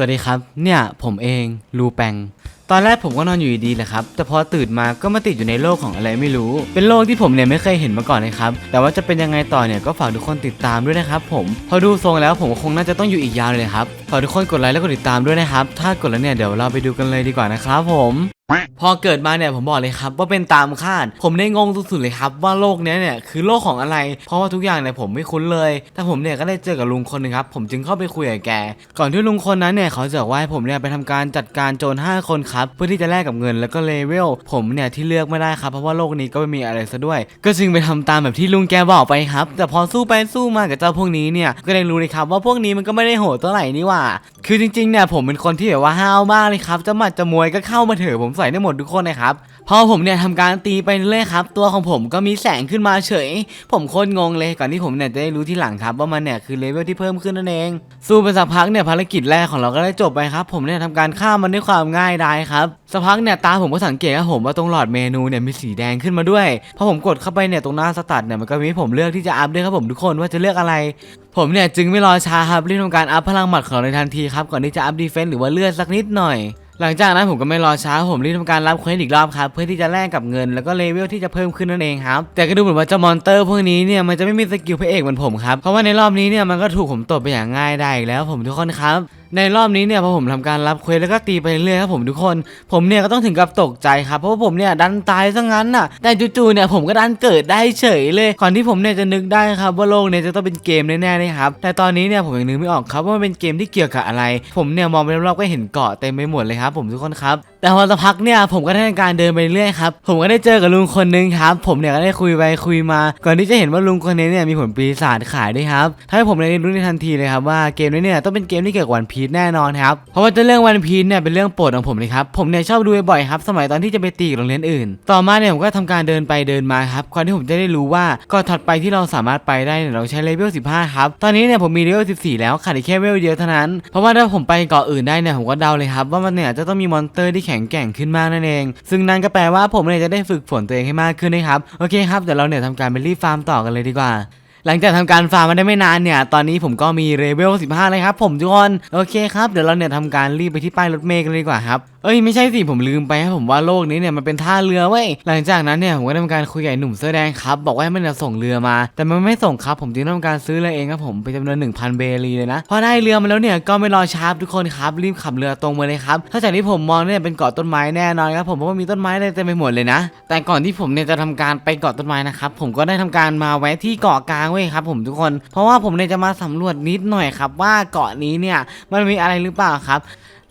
สวัสดีครับ เนี่ยผมเองลูแปง ตอนแรกผมก็นอนอยู่ดีๆแหละครับ แต่พอตื่นมาก็มาติดอยู่ในโลกของอะไรไม่รู้ เป็นโลกที่ผมเนี่ยไม่เคยเห็นมาก่อนเลยครับ แต่ว่าจะเป็นยังไงต่อเนี่ยก็ฝากทุกคนติดตามด้วยนะครับผม พอดูทรงแล้วผมคงน่าจะต้องอยู่อีกยาวเลยครับ ฝากทุกคนกดไลค์และกดติดตามด้วยนะครับ ถ้ากดแล้วเนี่ยเดี๋ยวเราไปดูกันเลยดีกว่านะครับผม พอเกิดมาเนี่ยผมบอกเลยครับว่าเป็นตามคาด ผมได้งงสุดๆเลยครับว่าโลกนี้เนี่ยคือโลกของอะไร เพราะว่าทุกอย่างเนี่ยผมไม่คุ้นเลย แต่ผมเนี่ยก็ได้เจอกับลุงคนหนึ่งครับ ผมจึงเข้าไปคุยกับแก ก่อนที่ลุงคนนั้นเนี่ยเขาจะว่าให้ผมเนี่ยไปทำการจัดการโจร5คนครับ เพื่อที่จะแลกกับเงินแล้วก็เลเวล ผมเนี่ยที่เลือกไม่ได้ครับ เพราะว่าโลกนี้ก็ไม่มีอะไรซะด้วย ก็จึงไปทำตามแบบที่ลุงแกบอกไปครับ แต่พอสู้ไปสู้มากับเจ้าพวกนี้เนี่ยก็ได้รู้เลยครับว่าพวกนี้มันก็ไม่ได้โหดเท่าไหร่นี่ว่า คือจริงๆเนี่ยผมเป็นคนที่แบบว่าห้าวมากเลยครับจะหมัดจะมวยก็เข้ามาเถอะผมใส่ได้หมดทุกคนนะครับพอผมเนี่ยทำการตีไปเรื่อยครับ ตัวของผมก็มีแสงขึ้นมาเฉย ผมโคตรงงเลยก่อนที่ผมเนี่ยจะได้รู้ที่หลังครับ ว่ามันเนี่ยคือเลเวลที่เพิ่มขึ้นนั่นเองสู้ไปสักพักเนี่ยภารกิจแรกของเราก็ได้จบไปครับ ผมเนี่ยทำการฆ่ามันด้วยความง่ายดายครับสักพักเนี่ยตาผมก็สังเกตครับผมว่าตรงหลอดเมนูเนี่ยมีสีแดงขึ้นมาด้วยพอผมกดเข้าไปเนี่ยตรงหน้าสตัดเนี่ยมันก็มีให้ผมเลือกที่จะอัพด้วยครับผมทุกคนว่าจะเลือกอะไรผมเนี่ยจึงไม่รอช้าครับรีบทำการอัพพลังหมัดของเราในทันทีครับก่อนที่จะอัพดีเฟนส์หรือว่าเลือดสักนิดหน่อย หลังจากนั้นผมก็ไม่รอช้าผมรีบทำการรับเควสอีกรอบครับเพื่อที่จะแลกกับเงินแล้วก็เลเวลที่จะเพิ่มขึ้นนั่นเองครับแต่ก็ดูเหมือนว่าเจ้ามอนเตอร์พวกนี้เนี่ยมันจะไม่มีสกิลพระเอกเหมือนผมครับเพราะว่าในรอบนี้เนี่ยมันก็ถูกผมตบไปอย่างง่ายได้อีกแล้วผมทุกคนครับ ในรอบนี้เนี่ยพอผมทำการรับเควสแล้วก็ตีไปเรื่อยครับผมทุกคน ผมเนี่ยก็ต้องถึงกับตกใจครับเพราะว่าผมเนี่ยดันตายซะงั้นน่ะ แต่จู่ๆเนี่ยผมก็ดันเกิดได้เฉยเลยก่อนที่ผมเนี่ยจะนึกได้ครับว่าโลกเนี่ยจะต้องเป็นเกมแน่ๆเลยครับแต่ตอนนี้เนี่ยผมยังนึกไม่ออกครับว่ามันเป็นเกมที่เกี่ยวกับอะไร ผมเนี่ยมองไปรอบๆก็เห็นเกาะเต็มไปหมดเลยครับผมทุกคนครับแต่พอสักพักเนี่ยผมก็ได้ทำการเดินไปเรื่อยครับผมก็ได้เจอกับลุงคนนึงครับ ผมเนี่ยก็ได้คุยไปคุยมา ก่อนที่จะเห็นว่าลุงคนนี้เนี่ยมีผลปีศาจขายด้วยครับทำให้ผมเลยรู้ในทันทีเลยครับว่าเกมนี้เนี่ยต้องเป็นเกมที่เกี่ยวกับวันพีชแน่นอนครับ เพราะว่าจะเรื่องวันพีชเนี่ยเป็นเรื่องโปรดของผมเลยครับ ผมเนี่ยชอบดูบ่อยครับ สมัยตอนที่จะไปตีกับโรงเรียนอื่น ต่อมาเนี่ยผมก็ทำการเดินไปเดินมาครับก่อนที่ผมจะได้รู้ว่าก่อนถัดไปที่เราสามารถไปได้เนี่ยเราใช้เลเวล 15 ครับ ตอนนี้เนี่ยผมมีเลเวล 14 แล้วขาดอีกแค่เลเวลเดียวเท่านั้น เพราะว่าถ้าผมไปเกาะอื่นได้เนี่ยผมก็เดาเลยครับว่ามันเนี่ยจะต้องมีมอนสเตอร์ที่แข็งแกร่งขึ้นมากนั่นเอง ซึ่งนั่นก็แปลว่าผมเนี่ยจะได้ฝึกฝนตัวเองให้มากขึ้นนะครับ โอเคครับเดี๋ยวเราเนี่ยทำการไปรีฟาร์มต่อกันเลยดีกว่า หลังจากทำการฟาร์มมาได้ไม่นานเนี่ย ตอนนี้ผมก็มีเลเวล 15 เลยครับผมทุกคน โอเคครับ เดี๋ยวเราเนี่ยทำการรีบไปที่ป้ายรถเมล์กันเลยดีกว่าครับ เอ้ยไม่ใช่สิ ผมลืมไปครับผมว่าโลกนี้เนี่ยมันเป็นท่าเรือเว้ย หลังจากนั้นเนี่ยผมก็ได้ทำการคุยกับหนุ่มเสื้อแดงครับ บอกว่าให้มันจะส่งเรือมา แต่มันไม่ส่งครับ ผมจึงต้องทำการซื้อเรือเองครับผมเป็นจำนวน 1,000 เบรีเลยนะ พอได้เรือมาแล้วเนี่ยก็ไม่รอช้าทุกคนครับ รีบขับเรือตรงมาเลยครับถ้าจากที่ผมมองเนี่ยเป็นเกาะต้นไม้แน่นอนครับผมเพราะว่ามีต้นไม้เต็มไปหมดเลยนะ แต่ก่อนที่ผมเนี่ยจะทำการไปเกาะต้นไม้นะครับผมก็ได้ทำการมาแวะที่เกาะกลางเว้ยครับผมทุกคน เพราะว่าผมเนี่ยจะมาสำรวจนิดหน่อยครับว่าเกาะนี้เนี่ยมันมีอะไรหรือเปล่าครับ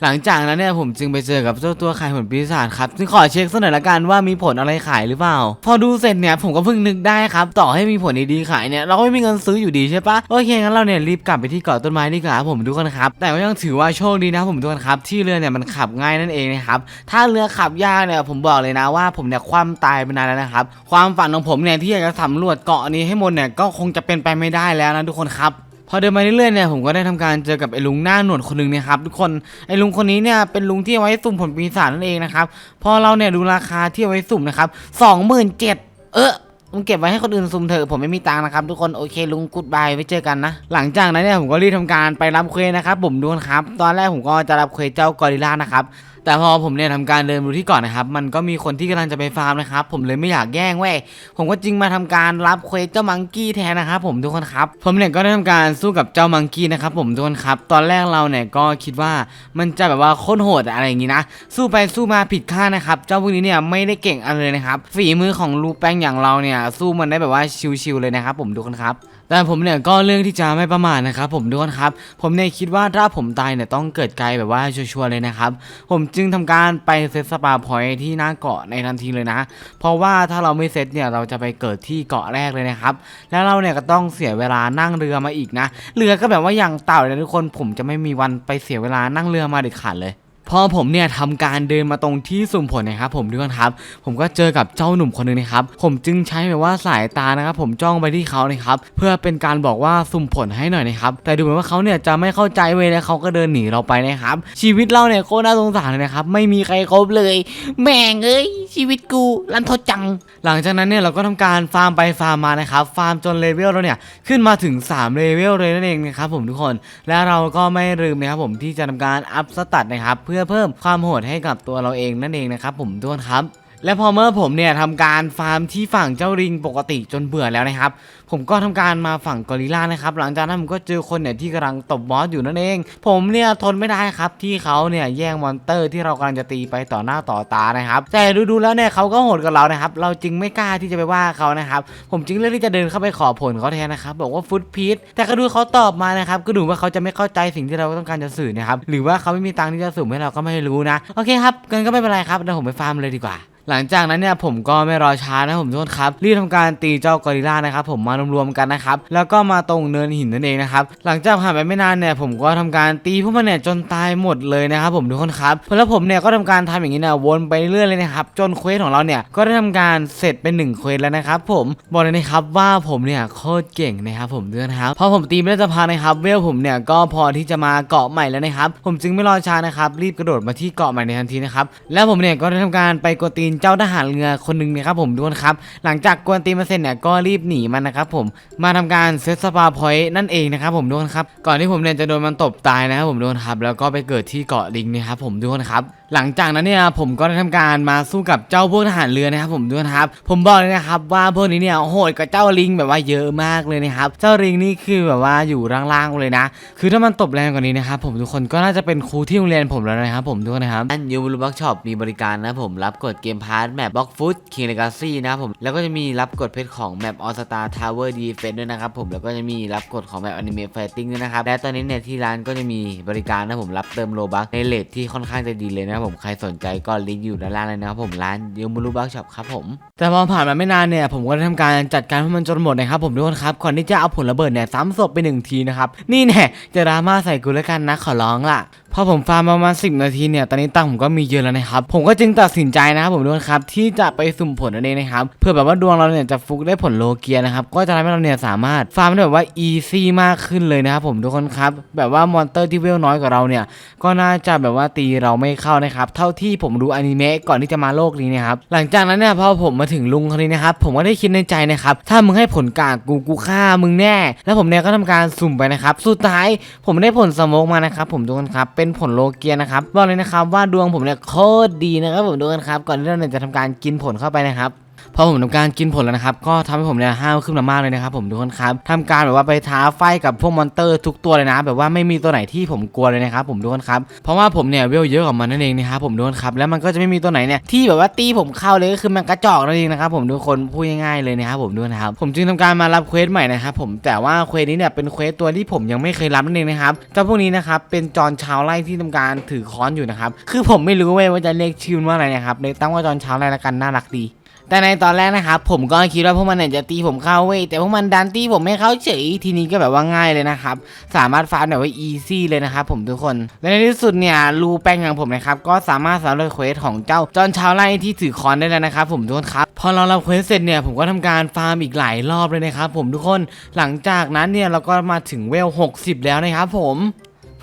หลังจากนั้นเนี่ยผมจึงไปเจอกับเจ้าตัวขายผลปีศาจครับซึ่งขอเช็คสักหน่อยละกันว่ามีผลอะไรขายหรือเปล่า พอดูเสร็จเนี่ยผมก็เพิ่งนึกได้ครับ ต่อให้มีผลดีๆขายเนี่ยเราก็ไม่มีเงินซื้ออยู่ดีใช่ปะโอเคงั้นเราเนี่ยรีบกลับไปที่เกาะต้นไม้ดีกว่าครับผมทุกคนครับ แต่ก็ยังถือว่าโชคดีนะผมทุกคนครับ ที่เรือเนี่ยมันขับง่ายนั่นเองนะครับถ้าเรือขับยากเนี่ยผมบอกเลยนะว่าผมเนี่ยคว่ำตายไปนานแล้วนะครับความฝันของผมเนี่ยที่อยากจะสำรวจเกาะนี้ให้หมดเนี่ยก็คงจะเป็นไปไม่ได้แล้วนะทุกคนครับ พอเดินมาเรื่อยๆเนี่ยผมก็ได้ทำการเจอกับไอ้ลุงหน้าหนวดคนหนึ่งนะครับทุกคนไอ้ลุงคนนี้เนี่ยเป็นลุงที่ไว้สุ่มผลปีศาจนั่นเองนะครับพอเราเนี่ยดูราคาที่ไว้สุ่มนะครับสองหมื่นเจ็ดเออมึงเก็บไว้ให้คนอื่นสุ่มเถอะผมไม่มีตังค์นะครับทุกคนโอเคลุงกูดบายไว้เจอกันนะ หลังจากนั้นเนี่ยผมก็รีบทำการไปรับเควนะครับผมดูนะครับตอนแรกผมก็จะรับเควเจ้ากอริลลานะครับแต่พอผมเนี่ยทำการเดินดูที่ก่อนนะครับ มันก็มีคนที่กำลังจะไปฟาร์มนะครับ ผมเลยไม่อยากแย่งเว้ย ผมก็จึงมาทำการรับเควสเจ้ามังกี้แทนนะครับผมทุกคนครับ ผมเนี่ยก็ได้ทำการสู้กับเจ้ามังกี้นะครับผมทุกคนครับ ตอนแรกเราเนี่ยก็คิดว่ามันจะแบบว่าโคตรโหดอะไรอย่างงี้นะ สู้ไปสู้มาผิดคาดนะครับ เจ้าพวกนี้เนี่ยไม่ได้เก่งอะไรเลยนะครับ ฝีมือของลูแป้งอย่างเราเนี่ยสู้มันได้แบบว่าชิวๆเลยนะครับผมทุกคนครับ แต่ผมเนี่ยก็เรื่องที่จะไม่ประมาทนะครับผมทุกคนครับ ผมเนี่ยคิดว่าถ้าผมตายเนี่ยต้องเกิดไกลแบบว่าชัวร์ๆเลยนะครับ ผมจึงทำการไปเซตสปาพอยที่หน้าเกาะในทันทีเลยนะ เพราะว่าถ้าเราไม่เซตเนี่ยเราจะไปเกิดที่เกาะแรกเลยนะครับ แล้วเราเนี่ยก็ต้องเสียเวลานั่งเรือมาอีกนะ เรือก็แบบว่าอย่างเต่าเลยทุกคน ผมจะไม่มีวันไปเสียเวลานั่งเรือมาเด็ดขาดเลย พอผมเนี่ยทำการเดินมาตรงที่สุ่มผลนะครับผมทุกคนครับ ผมก็เจอกับเจ้าหนุ่มคนหนึงนะครับ ผมจึงใช้แบบว่าสายตานะครับ ผมจ้องไปที่เขานะครับเพื่อเป็นการบอกว่าสุ่มผลให้หน่อยนะครับ แต่ดูเหมือนว่าเขาเนี่ยจะไม่เข้าใจเว้ยแล้วเขาก็เดินหนีเราไปนะครับ ชีวิตเราเนี่ยโคตรน่าสงสารเลยนะครับ ไม่มีใครครบเลย แม่งเอ้ยชีวิตกูรันทดจัง หลังจากนั้นเนี่ยเราก็ทำการฟาร์มไปฟาร์มมานะครับฟาร์มจนเลเวลเราเนี่ยขึ้นมาถึง3เลเวลเลยนั่นเองนะครับผมทุกคน และเราก็ไม่ลืมนะครับผมที่จะทำการอัพสตัตนะครับเพื่อเพิ่มความโหดให้กับตัวเราเองนั่นเองนะครับผมทุกคนครับ และพอเมื่อผมเนี่ยทำการฟาร์มที่ฝั่งเจ้าริงปกติจนเบื่อแล้วนะครับ ผมก็ทำการมาฝั่งกอริลลานะครับ หลังจากนั้นผมก็เจอคนเนี่ยที่กำลังตบบอสอยู่นั่นเอง ผมเนี่ยทนไม่ได้ครับที่เขาเนี่ยแย่งมอนเตอร์ที่เรากำลังจะตีไปต่อหน้าต่อตานะครับ แต่ดูๆแล้วเนี่ยเขาก็โหดกับเรานะครับ เราจึงไม่กล้าที่จะไปว่าเขานะครับ ผมจึงเลือกที่จะเดินเข้าไปขอผลเขาแทนนะครับ บอกว่าฟุตพีทแต่ก็ดูเขาตอบมานะครับก็ดูว่าเขาจะไม่เข้าใจสิ่งที่เราต้องการจะสื่อนะครับหรือว่าเขาไม่มีตังค์ที่จะสุ่มให้เราก็ไม่รู้นะโอเคครับกันก็ไม่เป็นไรครับเดี๋ยวผมไปฟาร์มเลยดีกว่า หลังจากนั้นเนี่ยผมก็ไม่รอช้านะผมทุกคนครับรีบทำการตีเจ้ากอริลลานะครับผมมารวมๆกันนะครับแล้วก็มาตรงเนินหินนั่นเองนะครับหลังจากผ่านไปไม่นานเนี่ยผมก็ทำการตีพวกมันเนี่ยจนตายหมดเลยนะครับผมทุกคนครับแล้วผมเนี่ยก็ทำการทำอย่างนี้เนี่ยวนไปเรื่อยเลยนะครับจนเควสของเราเนี่ยก็ได้ทำการเสร็จเป็นหนึ่งเควสแล้วนะครับผมบอกเลยนะครับว่าผมเนี่ยโคตรเก่งนะครับผมด้วยนะครับพอผมตีไม่ได้จะพานะครับเวลผมเนี่ยก็พอที่จะมาเกาะใหม่แล้วนะครับผมจึงไม่รอช้านะครับรีบกระโดดมาที่เกาะใหม่ในทันทีนะครับแล้วผมเนี่ยก็ได้ทำการไปกดตีนเจ้าทหารเรือคนหนึ่งนะครับผมทุกคนครับ หลังจากกวนตีมาเสร็จเนี่ยก็รีบหนีมันนะครับผมมาทำการเซตสปาพอยต์นั่นเองนะครับผมทุกคนครับก่อนที่ผมเนี่ยจะโดนมันตบตายนะครับผมทุกคนครับแล้วก็ไปเกิดที่เกาะลิงนะครับผมทุกคนครับหลังจากนั้นเนี่ยผมก็ได้ทำการมาสู้กับเจ้าพวกทหารเรือนะครับผมด้วยนครับผมบอกเลยนะครับว่าพวกนี้เนี่ยโหดกับเจ้าลิงแบบว่าเยอะมากเลยนะครับเจ้าลิงนี่คือแบบว่าอยู่ล่างๆเลยนะ คือถ้ามันตบแรงกว่านี้นะครับผมทุกคนก็น่าจะเป็นครูที่โรงเรียนผมแล้วนะครับผมทุกคนครับอันยูบลูบ็อกช็อปมีบริการนะผมรับกดเกมพาร์ทแมปบล็อกฟุตคิงเลกาซี่นะครับผมแล้วก็จะมีรับกดเพชรของแมปออสตาทาวเวอร์ดีเฟนด้วยนะครับผมแล้วก็จะมีรับกดของแมปอนิเมะไฟติ้งด้วยนะครับและตอนนี้เนี่ยที่ร้านก็จะมีบริการนะผมรับเติมโลบัคในเลทที่ค่อนข้างจะดีเลยนะครับผมใครสนใจก็ลิงก์อยู่ด้านล่างเลยนะครับผมร้านยูมูรูบัคช็อปครับผมแต่พอผ่านมาไม่นานเนี่ยผมก็ได้ทำการจัดการให้มันจนหมดนะครับผมทุกคนครับก่อนที่จะเอาผลระเบิดเนี่ยซ้ำศพไปหนึ่งทีนะครับนี่แน่จะดราม่าใส่กูแล้วกันนะขอร้องล่ะ อผมฟาร์มประมาณ10 นาทีเนี่ย ตอนนี้ตังค์ผมก็มีเยอะแล้วนะครับ ผมก็จึงตัดสินใจนะครับผมทุกคนครับ ที่จะไปสุ่มผลนั่นเองนะครับ เพื่อแบบว่าดวงเราเนี่ยจะฟุกได้ผลโลเกียนะครับ ก็จะทำให้เราเนี่ยสามารถฟาร์มได้แบบว่าอีซี่มากขึ้นเลยนะครับผมทุกคนครับ แบบว่ามอนเตอร์ที่เวลน้อยกว่าเราเนี่ย ก็น่าจะแบบว่าตีเราไม่เข้านะครับ เท่าที่ผมดูอนิเมะก่อนที่จะมาโลกนี้นะครับ หลังจากนั้นเนี่ยพอผมมาถึงลุงคนนี้นะครับ ผมก็ได้คิดในใจนะครับ ถ้ามึงให้ผลกากกูกูฆ่ามึงแน่ แล้วผมเนี่ยก็ทำการสุ่มไปนะครับ สุดท้ายผมได้ผลสโมกมานะครับผมทุกคนครับเป็นผลโลเกียนะครับบอกเลยนะครับว่าดวงผมเนี่ยโคตรดีนะครับผมดูกันครับก่อนที่เราเนี่ยจะทำการกินผลเข้าไปนะครับ พอผมทำการกินผลแล้วนะครับ ก็ทำให้ผมเนี่ยห้าวขึ้นมามากเลยนะครับผมทุกคนครับทำการแบบว่าไปท้าไฟกับพวกมอนเตอร์ทุกตัวเลยนะ แบบว่าไม่มีตัวไหนที่ผมกลัวเลยนะครับผมทุกคนครับเพราะว่าผมเนี่ยเวลเยอะกว่ามันนั่นเองนะครับผมทุกคนครับแล้วมันก็จะไม่มีตัวไหนเนี่ยที่แบบว่าตีผมเข้าเลยก็คือมันกระจอกนั่นเองนะครับผมทุกคนพูดง่ายๆเลยนะครับผมทุกคนครับผมจึงทำการมารับเควสใหม่นะครับผมแต่ว่าเควสนี้เนี่ยเป็นเควสตัวที่ผมยังไม่เคยรับนั่นเองนะครับเจ้าพวกนี้นะครับเป็นจอนชาวไร่ที่ทำการถือค้อนอยู่นะครับคือผมไม่รู้เว้ยว่าจะเรียกชื่อว่าอะไรนะครับเลยตั้งว่าจอนชาวไร่ละกันน่ารักดี แต่ในตอนแรกนะครับผมก็คิดว่าพวกมันเนี่ยจะตีผมเข้าเว้ยแต่พวกมันดันตีผมไม่เข้าเฉยทีนี้ก็แบบว่าง่ายเลยนะครับสามารถฟาร์มแบบว่าอีซี่เลยนะครับผมทุกคนและในที่สุดเนี่ยรูแป้งอย่างผมนะครับก็สามารถสำเร็จเควสของเจ้าจอนชาวไร่ที่ถือคอนได้แล้วนะครับผมทุกคนครับพอเราเรับเควสเสร็จเนี่ยผมก็ทำการฟาร์มอีกหลายรอบเลยนะครับผมทุกคนหลังจากนั้นเนี่ยเราก็มาถึงเวล 60 แล้วนะครับผม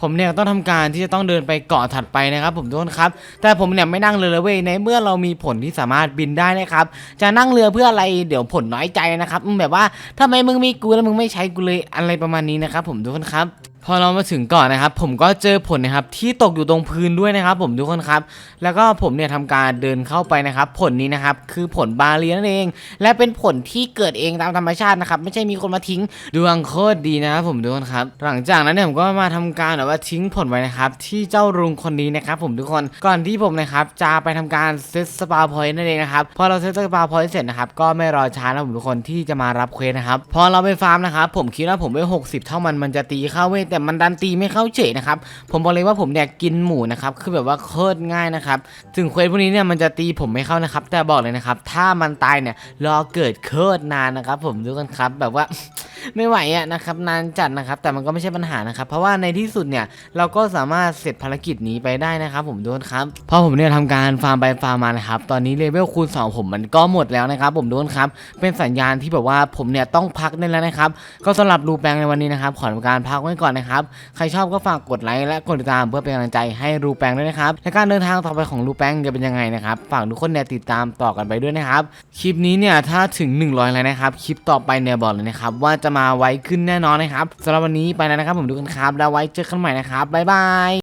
ผมเนี่ยต้องทำการที่จะต้องเดินไปเกาะถัดไปนะครับ ผมทุกคนครับ แต่ผมเนี่ยไม่นั่งเรือเลยเว้ยในเมื่อเรามีผลที่สามารถบินได้นะครับจะนั่งเรือเพื่ออะไรเดี๋ยวผลน้อยใจนะครับแบบว่าทำไมมึงมีกูแล้วมึงไม่ใช้กูเลยอะไรประมาณนี้นะครับผมทุกคนครับ พอเรามาถึงก่อนนะครับ ผมก็เจอผลนะครับที่ตกอยู่ตรงพื้นด้วยนะครับ ผมทุกคนครับ แล้วก็ผมเนี่ยทำการเดินเข้าไปนะครับ ผลนี้นะครับคือผลบาเลียนั่นเอง และเป็นผลที่เกิดเองตามธรรมชาตินะครับ ไม่ใช่มีคนมาทิ้งดวงโคตรดีนะครับ ผมทุกคนครับ หลังจากนั้นเนี่ยผมก็มาทำการแบบว่าทิ้งผลไว้นะครับ ที่เจ้าลุงคนนี้นะครับ ผมทุกคนก่อนที่ผมนะครับจะไปทำการเซตสปาพอยต์นั่นเองนะครับพอเราเซตสปาพอยต์เสร็จนะครับก็ไม่รอช้านะผมทุกคนที่จะมารับเควสนะครับพอเราไปฟาร์มนะครับผมคิดว่าผมไป60 เท่ามันมันจะตีเข้าเว้ยแต่มันดันตีไม่เข้าเฉยนะครับ ผมบอกเลยว่าผมเนี่ยกินหมูนะครับ คือแบบว่าโคตรง่ายนะครับ ถึงเควสพวกนี้เนี่ยมันจะตีผมไม่เข้านะครับ แต่บอกเลยนะครับ ถ้ามันตายเนี่ยรอเกิดโคตรนานนะครับ ผมดูกันครับแบบว่า ไม่ไหวอะนะครับนานจัดนะครับ แต่มันก็ไม่ใช่ปัญหานะครับ เพราะว่าในที่สุดเนี่ยเราก็สามารถเสร็จภารกิจนี้ไปได้นะครับ ผมดูกันครับพอผมเนี่ยทำการฟาร์มไปฟาร์มมานะครับตอนนี้เลเวลคูณ2ผมมันก็หมดแล้วนะครับ ผมดูกันครับเป็นสัญญาณที่แบบว่าผมเนี่ยต้องพักได้แล้วนะครับก็สำหรับรูแปลงในวันนี้นะครับขอทำการพักไว้ก่อนนะครับใครชอบก็ฝากกดไลค์และกดติดตามเพื่อเป็นกำลังใจให้รูแปลงด้วยนะครับและการเดินทางต่อไปของรูแปลงจะเป็นยังไงนะครับฝากทุกคนเนี่ยติดตามต่อกันไปด้วยนะครับคลิปนี้เนี่ยถ้าถึง 100ไลค์นะครับคลิปต่อไปเนี่ยบอกเลยนะครับว่าจะมาไว้ขึ้นแน่นอนนะครับสำหรับวันนี้ไปแล้วนะครับผมดูกันครับแล้วไว้เจอกันใหม่นะครับบ๊ายบาย